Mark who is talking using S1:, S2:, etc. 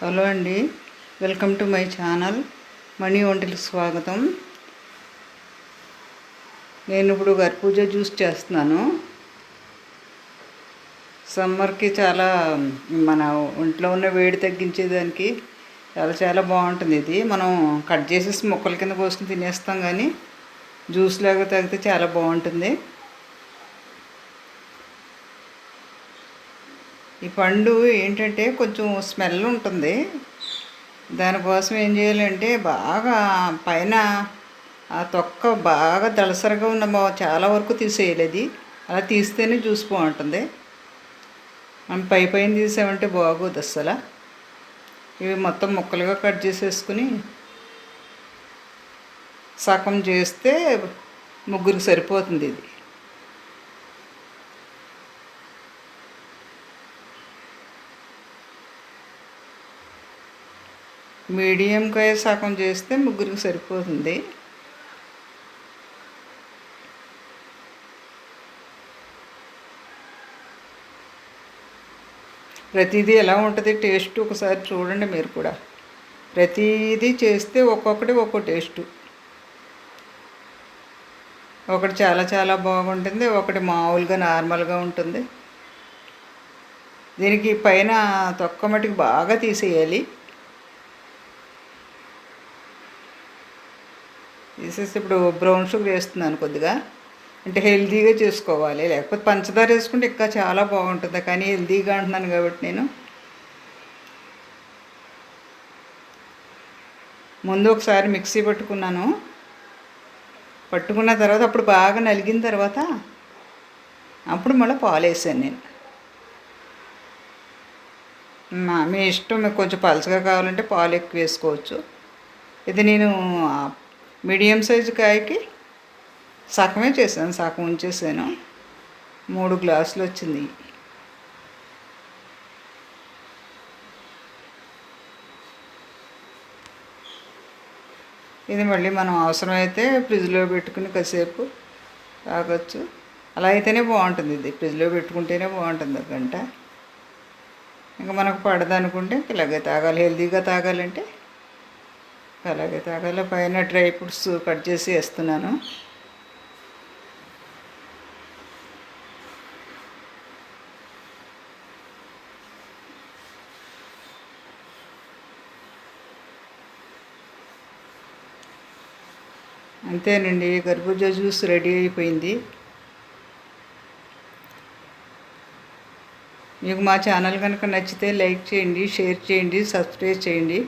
S1: Hello అండి. Welcome to my channel. Mani వంటలకు స్వాగతం. నేను ఇప్పుడు గర్పూజ జ్యూస్ చేస్తున్నాను. సమ్మర్కి చాలా మన ఒంట్లో ఉన్న వేడి తగ్గించేదానికి చాలా చాలా బాగుంటుంది ఇది. మనం కట్ చేసేసి మొక్కల కింద కోసుకుని తినేస్తాం కానీ జ్యూస్ లాగా తాగితే చాలా బాగుంటుంది. ఈ పండు ఏంటంటే కొంచెం స్మెల్ ఉంటుంది. దానికోసం ఏం చేయాలంటే బాగా పైన ఆ తొక్క బాగా దళసరిగా ఉన్న చాలా వరకు తీసేయాలి అది. అలా తీస్తేనే జ్యూస్ బాగుంటుంది. మనం పై పైన తీసామంటే బాగోదు అస్సలు. ఇవి మొత్తం ముక్కలుగా కట్ చేసేసుకుని సగం చేస్తే ముగ్గురికి సరిపోతుంది ఇది. మీడియంకాయ సగం చేస్తే ముగ్గురికి సరిపోతుంది. ప్రతిదీ ఎలా ఉంటుంది టేస్ట్ ఒకసారి చూడండి మీరు కూడా. ప్రతిదీ చేస్తే ఒక్కొక్కటి ఒక్కో టేస్టు. ఒకటి చాలా చాలా బాగుంటుంది ఒకటి మామూలుగా నార్మల్గా ఉంటుంది. దీనికి పైన తొక్క మటుకు బాగా తీసేయాలి. తీసేసి ఇప్పుడు బ్రౌన్ షుగర్ వేస్తున్నాను కొద్దిగా. అంటే హెల్తీగా చేసుకోవాలి. లేకపోతే పంచదార వేసుకుంటే ఇంకా చాలా బాగుంటుంది. కానీ హెల్తీగా అంటున్నాను కాబట్టి నేను. ముందు ఒకసారి మిక్సీ పట్టుకున్నాను. పట్టుకున్న తర్వాత అప్పుడు బాగా నలిగిన తర్వాత అప్పుడు మళ్ళీ పాలు వేసాను నేను. మా మీ ఇష్టం మీకు కొంచెం పలచగా కావాలంటే పాలు ఎక్కువ వేసుకోవచ్చు. ఇది నేను మీడియం సైజు కాయకి సగమే చేశాను సగం ఉంచేసాను. మూడు గ్లాసులు వచ్చింది. ఇది మళ్ళీ మనం అవసరమైతే ఫ్రిడ్జ్లో పెట్టుకుని కాసేపు తాగొచ్చు. అలా అయితేనే బాగుంటుంది ఇది. ఫ్రిడ్జ్లో పెట్టుకుంటేనే బాగుంటుంది గంట. ఇంకా మనకు పడదనుకుంటే ఇలాగే తాగాలి హెల్తీగా తాగాలంటే అలాగే తాగాలి పైన డ్రై ఫ్రూట్స్ కట్ చేసి వేస్తున్నాను. అంతేనండి కర్బూజా జ్యూస్ రెడీ అయిపోయింది. మీకు మా ఛానల్ కనుక నచ్చితే లైక్ చేయండి షేర్ చేయండి సబ్స్క్రైబ్ చేయండి.